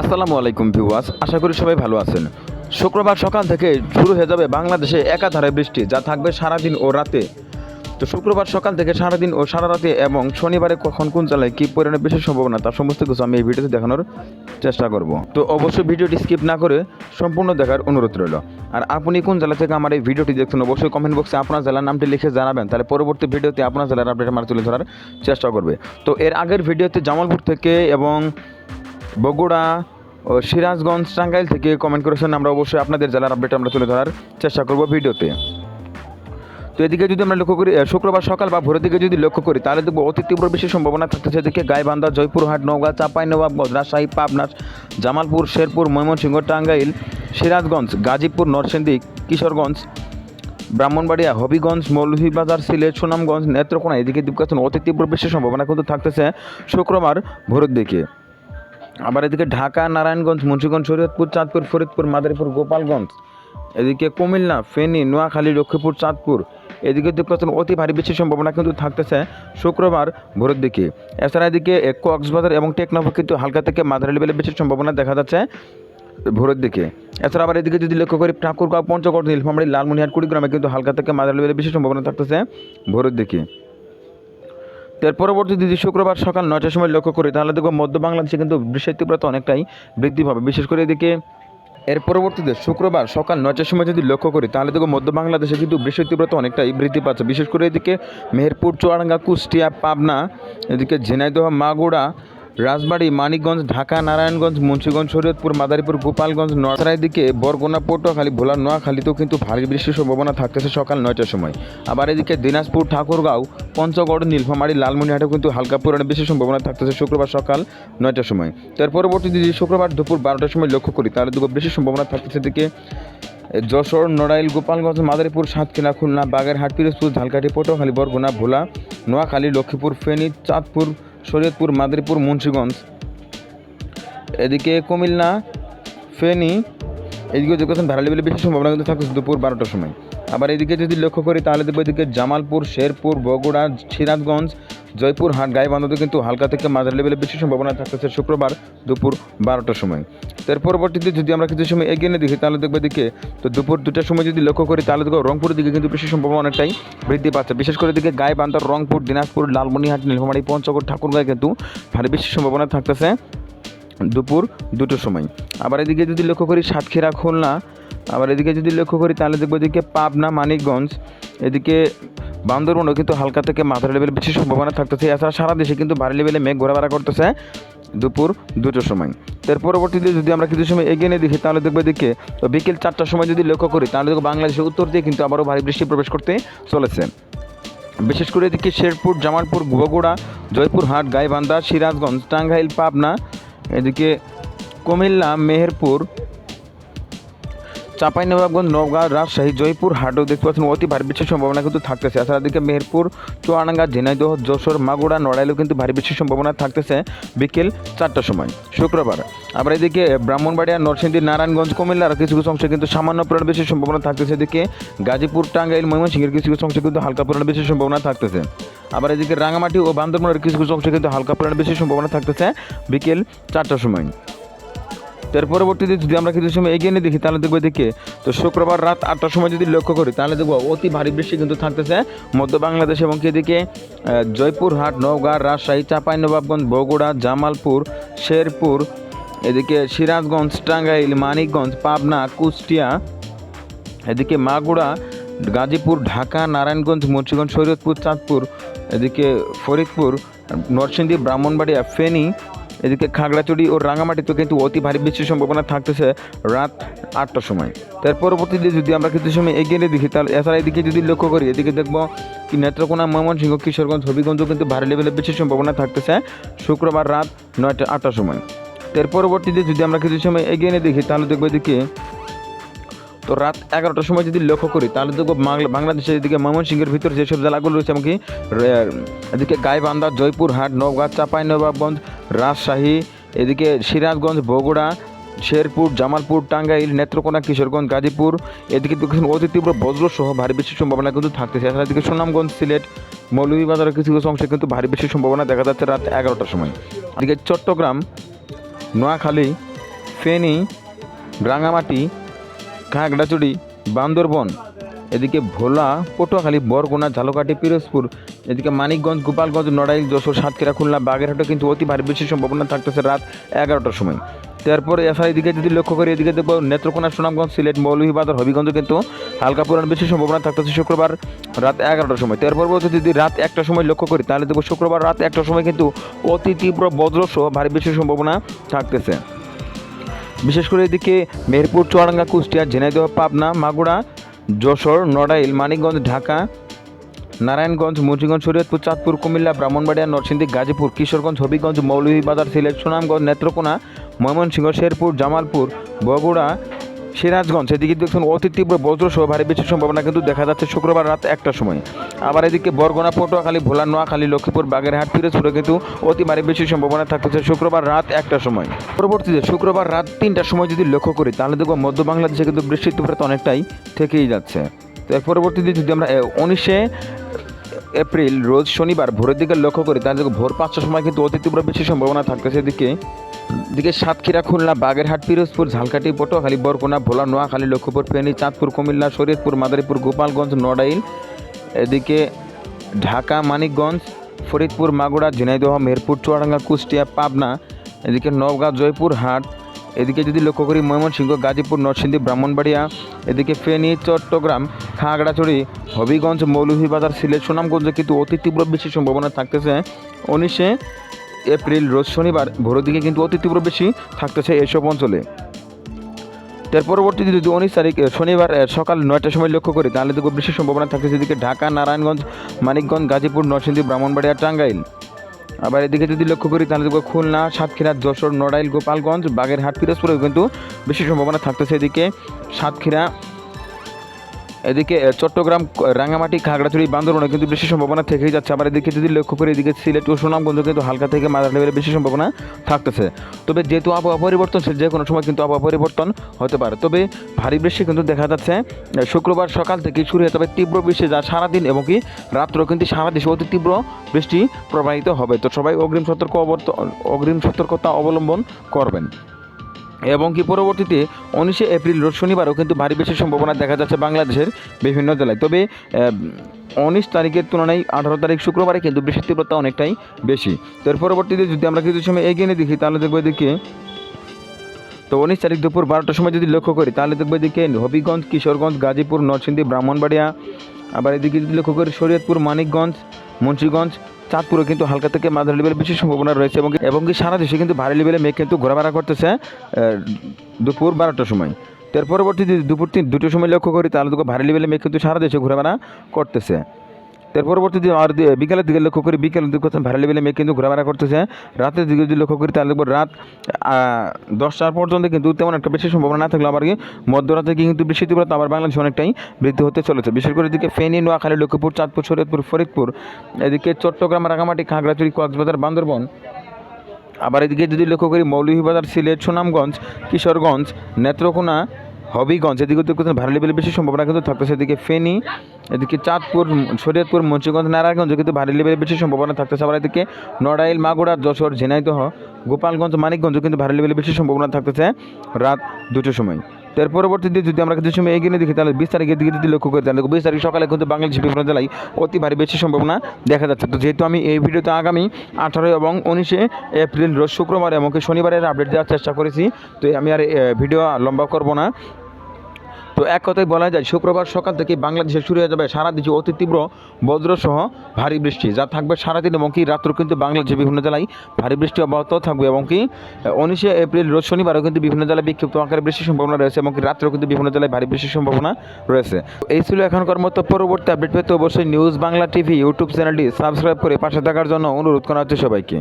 আসসালামু আলাইকুম ভিউয়ার্স, আশা করি সবাই ভালো আছেন। শুক্রবার সকাল থেকে শুরু হয়ে যাবে বাংলাদেশে একাধারে বৃষ্টি, যা থাকবে সারাদিন ও রাতে। তো শুক্রবার সকাল থেকে সারাদিন ও সারা রাতে এবং শনিবারে কখন কোন জেলায় কী পরিমাণে বেশি সম্ভাবনা তার সমস্ত কিছু আমি এই ভিডিওতে দেখানোর চেষ্টা করব। তো অবশ্যই ভিডিওটি স্কিপ না করে সম্পূর্ণ দেখার অনুরোধ রইল। আর আপনি কোন জেলা থেকে আমার এই ভিডিওটি দেখছেন, অবশ্যই কমেন্ট বক্সে আপনার জেলার নামটি লিখে জানাবেন, তাহলে পরবর্তী ভিডিওতে আপনার জেলার আপডেট আমার তুলে ধরার চেষ্টা করবে। তো এর আগের ভিডিওতে জামালপুর থেকে এবং বগুড়া ও সিরাজগঞ্জ টাঙ্গাইল থেকে কমেন্ট করেছেন আমরা অবশ্যই আপনাদের জেলার আপডেট আমরা তুলে ধরার চেষ্টা করব ভিডিওতে। তো এদিকে যদি আমরা লক্ষ্য করি শুক্রবার সকাল বা ভোরের দিকে যদি লক্ষ্য করি, তাহলে দেখব অতি তীব্র বেশি সম্ভাবনা থাকতেছে এদিকে গাইবান্ধা, জয়পুরহাট, নওগাঁ, চাঁপাই নবাবগঞ্জ রাজশাহী, পাবনা, জামালপুর, শেরপুর, ময়মনসিংহ, টাঙ্গাইল, সিরাজগঞ্জ, গাজীপুর, নরসিংদী, কিশোরগঞ্জ, ব্রাহ্মণবাড়িয়া, হবিগঞ্জ, মৌলভীবাজার, সিলেট, সুনামগঞ্জ, নেত্রকোনা, এদিকে দ্বীপকাশন অতি তীব্র বেশি সম্ভাবনা কিন্তু থাকতেছে শুক্রবার ভোরের দিকে। আবার এদিকে ঢাকা, নারায়ণগঞ্জ, মুন্সিগঞ্জ, শরীয়তপুর, চাঁদপুর, ফরিদপুর, মাদারীপুর, গোপালগঞ্জ, এদিকে কুমিল্লা, ফেনী, নোয়াখালী, লক্ষ্মীপুর, চাঁদপুর, এদিকে দ্বীপকাশন অতি ভারী বেশি সম্ভাবনা কিন্তু থাকতেছে শুক্রবার ভোরের দিকে। এছাড়া এদিকে কক্সবাজার এবং টেকনাফে কিন্তু হালকা থেকে মাঝারি লেভেলে বেশি সম্ভাবনা দেখা যাচ্ছে ভোরের দিকে। এছাড়া আবার এদিকে যদি লক্ষ্য করি, ঠাকুরগাঁও, পঞ্চগড়, নীলফামারী, লালমনিহাট, কুড়িগ্রামে কিন্তু হালকা থেকে মাঝারি লেভেলে বেশি সম্ভাবনা থাকতেছে ভোরের দিকে। এর পরবর্তী যদি শুক্রবার সকাল নয়টার সময় লক্ষ্য করি তাহলে দেখব মধ্য বাংলাদেশে কিন্তু বৃষ্টির তীব্রতা অনেকটাই বৃদ্ধি পাবে। বিশেষ করে এদিকে এর পরবর্তীতে শুক্রবার সকাল নয়টার সময় যদি লক্ষ্য করি, তাহলে দেখো মধ্য বাংলাদেশে কিন্তু বৃষ্টির তীব্রতা অনেকটাই বৃদ্ধি পাচ্ছে। বিশেষ করে এদিকে মেহেরপুর, চুয়াডাঙ্গা, কুষ্টিয়া, পাবনা, এদিকে ঝিনাইদহ মাগুড়া রাজবাড়ী, মানিকগঞ্জ, ঢাকা, নারায়ণগঞ্জ, মুন্সিগঞ্জ, শরীয়তপুর, মাদারীপুর, গোপালগঞ্জ নড়াইয়ের দিকে বরগুনা, পটুয়াখালী, ভোলা, নোয়াখালীতেও কিন্তু ভারী বৃষ্টির সম্ভাবনা থাকতেছে সকাল নয়টার সময়। আবার এদিকে দিনাজপুর, ঠাকুরগাঁও, পঞ্চগড়, নীলফামারী লালমনিহাটেও কিন্তু হালকা পরিমাণে বেশি সম্ভাবনা থাকতেছে শুক্রবার সকাল নয়টার সময়। তার পরবর্তী যদি শুক্রবার দুপুর বারোটার সময় লক্ষ্য করি, তাহলে দুপুর বেশি সম্ভাবনা থাকতেছে এদিকে যশোর, নড়াইল, গোপালগঞ্জ, মাদারীপুর, সাতক্ষীরা, খুলনা, বাগেরহাট, পিরোজপুর, ঝালকাঠি, পটুয়াখালী, বরগুনা, ভোলা, নোয়াখালী, লক্ষ্মীপুর, ফেনী, চাঁদপুর শরীয়তপুর, মাদারীপুর, মুন্সীগঞ্জ। এদিকে কুমিল্লা, ফেনী, এদিকে ভাড়া লেভেলে বেশি সম্ভাবনা কিন্তু থাকছে দুপুর বারোটার সময়। আবার এদিকে যদি লক্ষ্য করি তাহলে দেখব এদিকে জামালপুর, শেরপুর, বগুড়া, সিরাজগঞ্জ জয়পুরহাট গাইবান্ধাতে কিন্তু হালকা থেকে মাঝারি লেভেলে বেশি সম্ভাবনা থাকতেছে শুক্রবার দুপুর বারোটার সময়। তার পরবর্তীতে যদি আমরা কিছু সময় এগিয়ে নিয়ে দেখি, তাহলে দেখব দিকে তো দুপুর দুটার সময় যদি লক্ষ্য করি, তাহলে দেখো রংপুরের দিকে কিন্তু বেশি সম্ভাবনা অনেকটাই বৃদ্ধি পাচ্ছে। বিশেষ করে দিকে গাইবান্ধার রংপুর, দিনাজপুর লালমনিহাট নীলফামারী, পঞ্চগড়, ঠাকুরগাঁয় কিন্তু ভারী বেশি সম্ভাবনা থাকতেছে। দুপুর দুটোর সময়। আবার এদিকে যদি লক্ষ্য করি সাতক্ষীরা, খুলনা, আবার এদিকে যদি লক্ষ্য করি তাহলে দেখব এদিকে পাবনা, মানিকগঞ্জ, এদিকে বান্দরবনও কিন্তু হালকা থেকে মাথার লেভেলে বেশি সম্ভাবনা থাকতেছে। এছাড়া সারা দেশে কিন্তু ভারী লেভেলে মেঘ ঘোরাফেরা করতেছে দুপুর দুটোর সময়। এর পরবর্তীতে যদি আমরা কিছু সময় এগিয়ে নিয়ে দেখি, তাহলে দেখব এদিকে তো বিকেল চারটার সময় যদি লক্ষ্য করি, তাহলে দেখব বাংলাদেশের উত্তর দিয়ে কিন্তু আবারও ভারী বৃষ্টি প্রবেশ করতে চলেছে। বিশেষ করে এদিকে শেরপুর, জামালপুর, বগুড়া, জয়পুরহাট, গাইবান্ধা, সিরাজগঞ্জ, টাঙ্গাইল, পাবনা এদিকে কুমিল্লা মেহেরপুর চাঁপাইনবাবগঞ্জ, নওগাঁ, রাজশাহী, জয়পুর, হাটও দেখতে পাচ্ছেন। অতি ভারী বৃষ্টির সম্ভাবনা কিন্তু থাকতেছে। এছাড়া দিকে মেহেরপুর, চুয়াডাঙ্গা, ঝিনাইদহ, যশোর মাগুড়া নড়াইলেও কিন্তু ভারী বৃষ্টির সম্ভাবনা থাকতেছে বিকেল চারটার সময়, শুক্রবার। আবার এদিকে ব্রাহ্মণবাড়িয়া, নরসিংদী, নারায়ণগঞ্জ কুমিল্লার কিছু কিছু অংশে কিন্তু সামান্য পরিমাণ বেশি সম্ভাবনা থাকতেছে। এদিকে গাজীপুর, টাঙ্গাইল, ময়মনসিংহের কিছু কিছু অংশে কিন্তু হালকা পরিমাণ বেশি সম্ভাবনা থাকতেছে। আবার এদিকে রাঙামাটি ও বান্দরবনের কিছু কিছু অংশে কিন্তু হালকা পরিমাণ বেশি সম্ভাবনা থাকতেছে বিকেল চারটার সময়। তার পরবর্তীতে যদি আমরা কিছু সময় এগিয়ে নিয়ে দেখি, তাহলে দেখব এদিকে, তো শুক্রবার রাত আটটার সময় যদি লক্ষ্য করি, তাহলে দেখব অতি ভারী বৃষ্টি কিন্তু থাকতেছে মধ্য বাংলাদেশ এবং এদিকে জয়পুরহাট, নওগাঁ, রাজশাহী চাঁপাইনবাবগঞ্জ বগুড়া, জামালপুর, শেরপুর, এদিকে সিরাজগঞ্জ, টাঙ্গাইল, মানিকগঞ্জ, পাবনা, কুষ্টিয়া, এদিকে মাগুড়া গাজীপুর, ঢাকা, নারায়ণগঞ্জ, মুন্সিগঞ্জ, শরীয়তপুর, চাঁদপুর, এদিকে ফরিদপুর, নরসিংদী, ব্রাহ্মণবাড়িয়া, ফেনী এদিকে খাগড়াছড়ি ও রাঙামাটিতে কিন্তু অতি ভারী বৃষ্টির সম্ভাবনা থাকতেছে রাত আটটার সময়। তার পরবর্তীতে যদি আমরা কিছু সময় এগিয়ে দেখি, তাহলে এছাড়া এদিকে যদি লক্ষ্য করি, এদিকে দেখব কি নেত্রকোনা, ময়মনসিংহ, কিশোরগঞ্জ, হবিগঞ্জও কিন্তু ভারী লেভেলের বৃষ্টির সম্ভাবনা থাকতেছে শুক্রবার রাত নয়টা আটটার সময়। এর পরবর্তীতে যদি আমরা কিছু সময় এগিয়ে নিয়ে দেখি, তাহলে দেখব এদিকে তো রাত এগারোটার সময় যদি লক্ষ্য করি, তাহলে দেখব বাংলা- বাংলাদেশের এদিকে ময়মনসিংহের ভিতরে যেসব জেলাগুলো রয়েছে, এমনকি এদিকে গাইবান্ধা জয়পুরহাট নওগাঁ, চাঁপাইনবাবগঞ্জ, রাজশাহী, এদিকে সিরাজগঞ্জ, বগুড়া, শেরপুর, জামালপুর, টাঙ্গাইল, নেত্রকোনা, কিশোরগঞ্জ, গাজীপুর, এদিকে অতি তীব্র বজ্রসহ ভারী বৃষ্টির সম্ভাবনা কিন্তু থাকতেছে। এছাড়া এদিকে সুনামগঞ্জ, সিলেট, মৌলভীবাজারের কিছু কিছু অংশে কিন্তু ভারী বৃষ্টির সম্ভাবনা দেখা যাচ্ছে রাত এগারোটার সময়। এদিকে চট্টগ্রাম, নোয়াখালী, ফেনী রাঙামাটি খাগড়াছড়ি, বান্দরবন, এদিকে ভোলা, পটুয়াখালী, বরগুনা, ঝালকাঠি, পিরোজপুর, এদিকে মানিকগঞ্জ, গোপালগঞ্জ, নড়াইল, যশোর, সাতক্ষীরা, খুলনা, বাগেরহাটে কিন্তু অতি ভারী বৃষ্টির সম্ভাবনা থাকতেছে রাত এগারোটার সময়। তারপর এছাড়া এদিকে যদি লক্ষ্য করি, এদিকে দেখব নেত্রকোনা, সুনামগঞ্জ, সিলেট মৌলভীবাজার হবিগঞ্জ কিন্তু হালকা পুরান বেশি সম্ভাবনা থাকতেছে শুক্রবার রাত এগারোটার সময়। তারপর যদি রাত একটার সময় লক্ষ্য করি, তাহলে দেখব শুক্রবার রাত একটার সময় কিন্তু অতি তীব্র বজ্রসহ ভারী বৃষ্টির সম্ভাবনা থাকতেছে। বিশেষ করে এদিকে মেহেরপুর, চুয়াডাঙ্গা, কুষ্টিয়া, ঝিনাইদহ, পাবনা মাগুড়া যশোর, নড়াইল, মানিকগঞ্জ, ঢাকা, নারায়ণগঞ্জ, মুন্সিগঞ্জ, শরীয়তপুর, চাঁদপুর, কুমিল্লা, ব্রাহ্মণবাড়িয়া, নরসিংদী, গাজীপুর, কিশোরগঞ্জ, হবিগঞ্জ, মৌলভীবাজার, সিলেট, সুনামগঞ্জ, নেত্রকোনা, ময়মনসিংহ, শেরপুর, জামালপুর, বগুড়া সিরাজগঞ্জ, এদিকে দেখুন অতি তীব্র বজ্রসহ ভারী বৃষ্টির সম্ভাবনা কিন্তু দেখা যাচ্ছে শুক্রবার রাত একটার সময়। আবার এদিকে বরগুনা, পটুয়াখালী, ভোলা, নোয়াখালী, লক্ষ্মীপুর, বাগেরহাট, পিরোজপুরে কিন্তু অতি ভারী বৃষ্টির সম্ভাবনা থাকতেছে শুক্রবার রাত একটার সময়। পরবর্তীতে শুক্রবার রাত তিনটার সময় যদি লক্ষ্য করি, তাহলে দেখব মধ্য বাংলাদেশে কিন্তু বৃষ্টির তীব্রতা অনেকটাই থেকেই যাচ্ছে। তো এর পরবর্তীতে যদি আমরা উনিশে এপ্রিল, রোজ শনিবার ভোরের দিকে লক্ষ্য করি, তাহলে ভোর পাঁচটার সময় কিন্তু অতি তীব্র বৃষ্টির সম্ভাবনা থাকতেছে এদিকে। দিকে সাতক্ষীরা, খুলনা, বাগেরহাট, পিরোজপুর, ঝালকাঠি, পটুয়াখালী, বরগুনা, ভোলা, নোয়াখালী, লক্ষ্মীপুর, ফেনী, চাঁদপুর, কুমিল্লা, শরীয়তপুর, মাদারীপুর, গোপালগঞ্জ, নড়াইল, এদিকে ঢাকা, মানিকগঞ্জ, ফরিদপুর মাগুড়া ঝিনাইদহ মেহেরপুর চুয়াডাঙ্গা, কুষ্টিয়া, পাবনা, এদিকে নওগাঁ, জয়পুর, হাট, এদিকে যদি লক্ষ্য করি ময়মনসিংহ, গাজীপুর, নরসিংদী, ব্রাহ্মণবাড়িয়া, এদিকে ফেনী, চট্টগ্রাম, খাগড়াছড়ি, হবিগঞ্জ, মৌলভীবাজার, সিলেট, সুনামগঞ্জে কিন্তু অতি তীব্র বেশি সম্ভাবনা থাকতেছে। উনিশে এপ্রিল রোজ শনিবার ভোরের দিকে কিন্তু অতি তীব্র বেশি থাকতেছে এসব অঞ্চলে। তার পরবর্তীতে যদি উনিশ তারিখ শনিবার সকাল নয়টার সময় লক্ষ্য করি তাহলে দেখব বৃষ্টির সম্ভাবনা থাকতেছে এদিকে ঢাকা, নারায়ণগঞ্জ, মানিকগঞ্জ, গাজীপুর, নরসিংদী, ব্রাহ্মণবাড়িয়া, টাঙ্গাইল। আবার এদিকে যদি লক্ষ্য করি, তাহলে দেখব খুলনা, সাতক্ষীরা, যশোর, নড়াইল, গোপালগঞ্জ, বাগেরহাট, পিরোজপুরেও কিন্তু বেশি সম্ভাবনা থাকতেছে এদিকে। সাতক্ষীরা এদিকে চট্টগ্রাম রাঙামাটি খাগড়াছড়ি, বান্দরবনে কিন্তু বেশি সম্ভাবনা থেকেই যাচ্ছে। আবার এদিকে যদি লক্ষ্য করি, এদিকে সিলেট ও সুনামগঞ্জ কিন্তু হালকা থেকে মাঝারি লেভেলে বেশি সম্ভাবনা থাকতেছে। তবে যেহেতু আবহাওয়া পরিবর্তনশীল যে কোনো সময় কিন্তু আবহাওয়া পরিবর্তন হতে পারে। তবে ভারী বৃষ্টি কিন্তু দেখা যাচ্ছে শুক্রবার সকাল থেকে শুরু হয়ে তবে তীব্র বৃষ্টি, যা সারাদিন এবং কি রাত্রেও কিন্তু সারা দেশে অতি তীব্র বৃষ্টি প্রবাহিত হবে। তো সবাই অগ্রিম সতর্ক অবর্ত- অগ্রিম সতর্কতা অবলম্বন করবেন। এবং কি পরবর্তীতে উনিশে এপ্রিল রোজ শনিবারও কিন্তু ভারী বৃষ্টির সম্ভাবনা দেখা যাচ্ছে বাংলাদেশের বিভিন্ন জেলায়। তবে উনিশ তারিখের তুলনায় আঠারো তারিখ শুক্রবারে কিন্তু বৃষ্টির তীব্রতা অনেকটাই বেশি। তো এর পরবর্তীতে যদি আমরা কিছু সময় এগিয়ে নিয়ে দেখি, তাহলে দেখব এদিকে, তো উনিশ তারিখ দুপুর বারোটার সময় যদি লক্ষ্য করি, তাহলে দেখব এদিকে হবিগঞ্জ, কিশোরগঞ্জ, গাজীপুর, নরসিংদী, ব্রাহ্মণবাড়িয়া, আবার এদিকে যদি লক্ষ্য করি, শরীয়তপুর, মানিকগঞ্জ, মুন্সিগঞ্জ চাঁদপুরে কিন্তু হালকা থেকে মাঝারি লেভেলের বেশি সম্ভাবনা রয়েছে এবং এবং কি সারা দেশে কিন্তু ভারী লেভেলে মেঘ কিন্তু ঘোরাফেরা করতেছে দুপুর বারোটার সময়। তার পরবর্তী দুপুর তিন দুটোর সময় লক্ষ্য করি তাহলে দেখো ভারী লেভেলে মেঘ কিন্তু সারা দেশে ঘোরাফেরা করতেছে। তার পরবর্তীতে আর বিকালের দিকে লক্ষ্য করি বিকেলের দিকে কোথাও ভারী লেভেলে মেঘ কিন্তু ঘোরাফেরা করতেছে। রাতের দিকে যদি লক্ষ্য করি তাহলে রাত দশটার পর্যন্ত কিন্তু তেমন একটা বেশি সম্ভাবনা না থাকলে আবার কি মধ্যরাতে কিন্তু বৃষ্টি তীব্রতা আবার বাংলাদেশে অনেকটাই বৃদ্ধি হতে চলেছে। বিশেষ করে এদিকে ফেনী, নোয়াখালী, লক্ষ্মীপুর, চাঁদপুর, শরীয়তপুর, ফরিদপুর, এদিকে চট্টগ্রাম, রাঙামাটি, খাগড়াছড়ি, কক্সবাজার, বান্দরবন। আবার এদিকে যদি লক্ষ্য করি মৌলভীবাজার, সিলেট, সুনামগঞ্জ, কিশোরগঞ্জ, নেত্রকোনা হবিগঞ্জ, এদিকে দেখতে ভারী লেভেলে বেশি সম্ভাবনা কিন্তু থাকতেছে। এদিকে ফেনি, এদিকে চাঁদপুর, শরীয়তপুর, মুন্সিগঞ্জ, নারায়ণগঞ্জ কিন্তু ভারী লেভেলে বেশি সম্ভাবনা থাকতেছে। আবার এদিকে নড়াইল, মাগুরা, যশোর, ঝিনাইদহ, গোপালগঞ্জ মানিকগঞ্জ কিন্তু ভারী লেভেলের বেশি সম্ভাবনা থাকতেছে রাত দুটোর সময়। এর পরবর্তীতে যদি আমরা কিছু সময় এগিয়ে দেখি, তাহলে বিশ তারিখের দিকে যদি লক্ষ্য করি তাহলে বিশ তারিখ সকালে কিন্তু বাংলাদেশের বিভিন্ন জেলায় অতি ভারী বেশি সম্ভাবনা দেখা যাচ্ছে। তো যেহেতু আমি এই ভিডিওতে আগামী আঠারোই এবং উনিশে এপ্রিল রোজ শুক্রবার এমনকি শনিবারের আপডেট দেওয়ার চেষ্টা করেছি, তো আমি আর ভিডিও লম্বা করব না। তো এক কথায় বলা যায়, শুক্রবার সকাল থেকে বাংলাদেশে শুরু হয়ে যাবে সারা দেশে অতি তীব্র বজ্রসহ ভারী বৃষ্টি। যা থাকবে সারাদিন এবং কি রাত্র কিন্তু বাংলাদেশের বিভিন্ন জেলায় ভারী বৃষ্টি অব্যাহত থাকবে এবং কি উনিশে এপ্রিল, রোজ শনিবারও কিন্তু বিভিন্ন জেলায় বিক্ষিপ্ত আকারে বৃষ্টির সম্ভাবনা রয়েছে এবং কি রাত্রেও কিন্তু বিভিন্ন জেলায় ভারী বৃষ্টির সম্ভাবনা রয়েছে। এই ছিল এখনকার মতো পরবর্তী আপডেট পেতে অবশ্যই নিউজ বাংলা টিভি, ইউটিউব চ্যানেলটি সাবস্ক্রাইব করে পাশে থাকার জন্য অনুরোধ করা হচ্ছে সবাইকে।